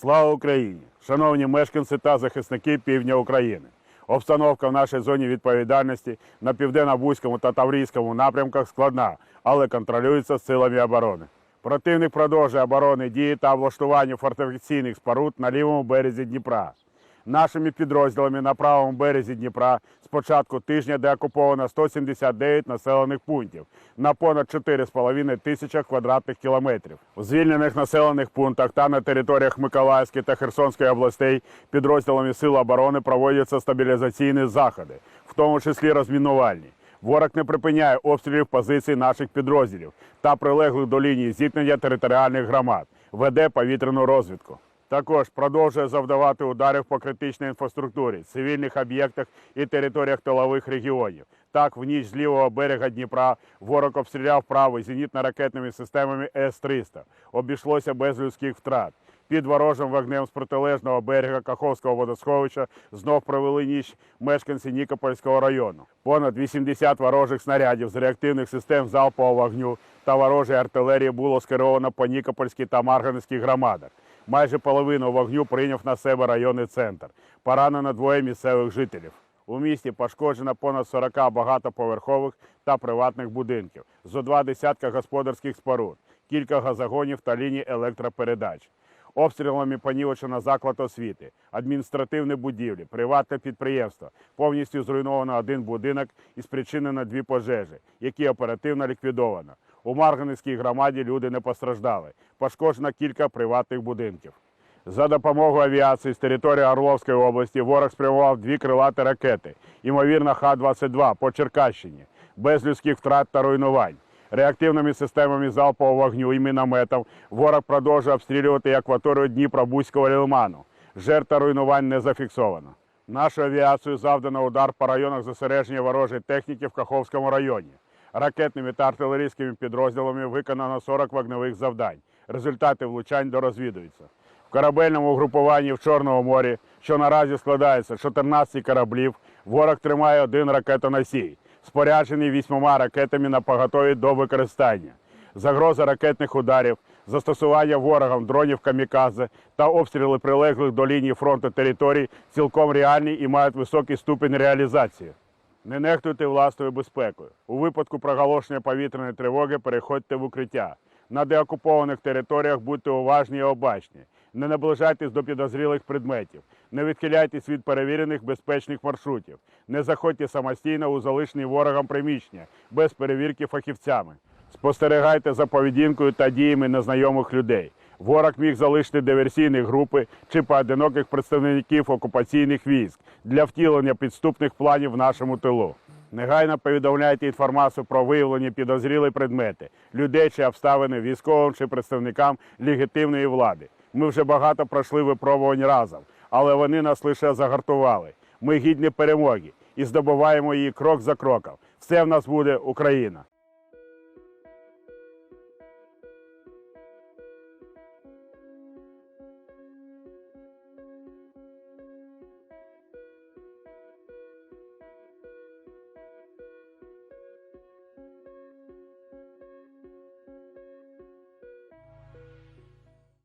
Слава Україні! Шановні мешканці та захисники півдня України. Обстановка в нашій зоні відповідальності на південно-бузькому та таврійському напрямках складна, але контролюється силами оборони. Противник продовжує оборони дії та облаштування фортифікаційних споруд на лівому березі Дніпра. Нашими підрозділами на правому березі Дніпра з початку тижня деокуповано 179 населених пунктів на понад 4,5 тисячах квадратних кілометрів. У звільнених населених пунктах та на територіях Миколаївської та Херсонської областей підрозділами Сил оборони проводяться стабілізаційні заходи, в тому числі розмінувальні. Ворог не припиняє обстрілів позицій наших підрозділів та прилеглих до лінії зіткнення територіальних громад, веде повітряну розвідку. Також продовжує завдавати ударів по критичній інфраструктурі, цивільних об'єктах і територіях тилових регіонів. Так, в ніч з лівого берега Дніпра ворог обстріляв правий зенітно-ракетними системами С-300. Обійшлося без людських втрат. Під ворожим вогнем з протилежного берега Каховського водосховища знов провели ніч мешканці Нікопольського району. Понад 80 ворожих снарядів з реактивних систем залпового вогню та ворожої артилерії було скеровано по Нікопольській та Марганецькій громадах. Майже половину вогню прийняв на себе районний центр. Поранено двоє місцевих жителів. У місті пошкоджено понад 40 багатоповерхових та приватних будинків, зо два десятка господарських споруд, кілька газогонів та ліній електропередач. Обстрілами понівечено заклад освіти, адміністративні будівлі, приватне підприємство. Повністю зруйновано один будинок і спричинено дві пожежі, які оперативно ліквідовано. У Марганецькій громаді люди не постраждали. Пошкоджено кілька приватних будинків. За допомогою авіації з території Орловської області ворог спрямував дві крилаті ракети, ймовірно, Х-22 по Черкащині, без людських втрат та руйнувань. Реактивними системами залпового вогню і мінометів ворог продовжує обстрілювати акваторію Дніпро-Бузького лиману. Жертв та руйнувань не зафіксовано. Нашою авіацією завдано удар по районах зосередження ворожої техніки в Каховському районі. Ракетними та артилерійськими підрозділами виконано 40 вогневих завдань. Результати влучань дорозвідуються. В корабельному угрупуванні в Чорному морі, що наразі складається з 14 кораблів, ворог тримає один ракетоносій, споряджений вісьмома ракетами на поготові до використання. Загроза ракетних ударів, застосування ворогом дронів камікадзе та обстріли прилеглих до лінії фронту територій цілком реальні і мають високий ступінь реалізації. Не нехтуйте власною безпекою. У випадку проголошення повітряної тривоги переходьте в укриття. На деокупованих територіях будьте уважні і обачні. Не наближайтесь до підозрілих предметів, не відхиляйтесь від перевірених безпечних маршрутів, не заходьте самостійно у залишені ворогом приміщення без перевірки фахівцями. Спостерігайте за поведінкою та діями незнайомих людей. Ворог міг залишити диверсійні групи чи поодиноких представників окупаційних військ для втілення підступних планів в нашому тилу. Негайно повідомляйте інформацію про виявлені підозрілі предмети, людей чи обставини військовим чи представникам легітимної влади. Ми вже багато пройшли випробувань разом, але вони нас лише загартували. Ми гідні перемоги і здобуваємо її крок за кроком. Все в нас буде Україна.